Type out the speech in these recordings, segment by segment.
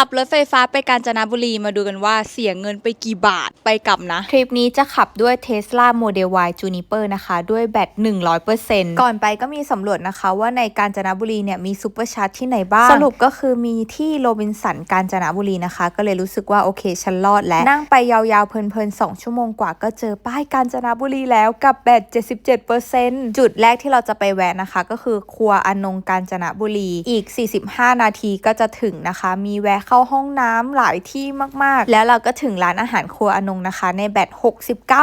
ขับรถไฟฟ้าไปกาญจนบุรีมาดูกันว่าเสียเงินไปกี่บาทไปกลับนะ ทริปนี้จะขับด้วย Tesla Model Y Juniper นะคะ ด้วยแบต 100%ก่อนไปก็มีสำรวจนะคะว่าในกาญจนบุรีเนี่ยมีซูเปอร์ชาร์จที่ไหนบ้าง สรุปก็คือมีที่โรบินสันกาญจนบุรีนะคะ ก็เลยรู้สึกว่าโอเคฉันรอดแล้ว นั่งไปยาวๆ เพลินๆ 2 ชั่วโมงกว่าก็เจอป้ายกาญจนบุรีแล้วกับแบต 77%จุดแรกที่เราจะไปแวะนะคะ ก็คือครัวอนงกาญจนบุรีอีก 45 นาทีก็จะถึงนะคะ มีแวะเข้าห้องน้ำหลายที่มากๆ แล้วเราก็ถึงร้านอาหารครัวอนงนะคะ ในแบต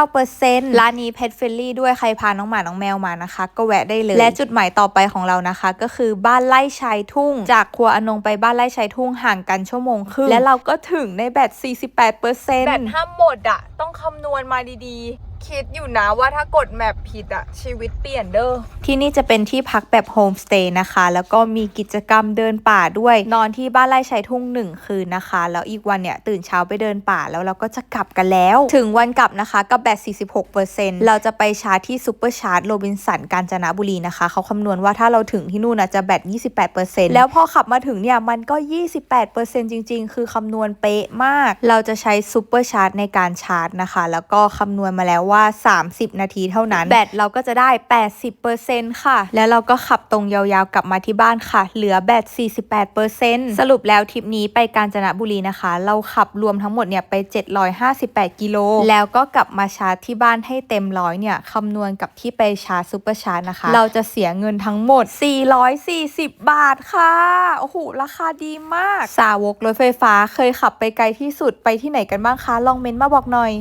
69%ร้านนี้เพ t เฟลลี่ด้วยใครพาน้องหมาน้องแมวมานะคะ ก็แวะได้เลย และจุดหมายต่อไปของเรานะคะ ก็คือบ้านไร่ชายทุ่ง จากครัวอนงไปบ้านไร่ชายทุ่งห่างกันชั่วโมงครึ่งและเราก็ถึงในแบต 48%แบตห้ามหมดอะต้องคำนวณมาดีๆ คิดอยู่นะว่าถ้ากดแมปผิดอะชีวิตเปลี่ยนเด้อที่นี่จะเป็นที่พักแบบโฮมสเตย์นะคะ แล้วก็มีกิจกรรมเดินป่าด้วย นอนที่บ้านไร่ชัยทุ่งหนึ่งคืนนะคะ แล้วอีกวันเนี่ยตื่นเช้าไปเดินป่าแล้วเราก็จะกลับกันแล้ว ถึงวันกลับนะคะกับแบต46%เราจะไปชาร์จที่ซูเปอร์ชาร์จโรบินสันกาญจนบุรีนะคะ เขาคำนวณว่าถ้าเราถึงที่นู่นนะจะแบต28%แล้วพอขับมาถึงเนี่ยมันก็ 28%จริง ๆ คือคำนวณเป๊ะมาก เราจะใช้ซูเปอร์ชาร์จในการชาร์จนะคะ แล้วก็คำนวณมาแล้วว่าว่า 30 นาทีเท่านั้น แบตเราก็จะได้ 80%ค่ะ แล้วเราก็ขับตรงยาวๆกลับมาที่บ้านค่ะ เหลือแบต 48%สรุปแล้วทริปนี้ไปกาญจนบุรีนะคะ เราขับรวมทั้งหมดเนี่ยไป 758 กิโล แล้วก็กลับมาชาร์จที่บ้านให้เต็มร้อยเนี่ยคำนวณกับที่ไปชาร์จซูเปอร์ชาร์จนะคะ เราจะเสียเงินทั้งหมด 440 บาทค่ะ โอ้โห ราคาดีมาก สาวกรถไฟฟ้าเคยขับไปไกลที่สุดไปที่ไหนกันบ้างคะ ลองเม้นต์มาบอกหน่อย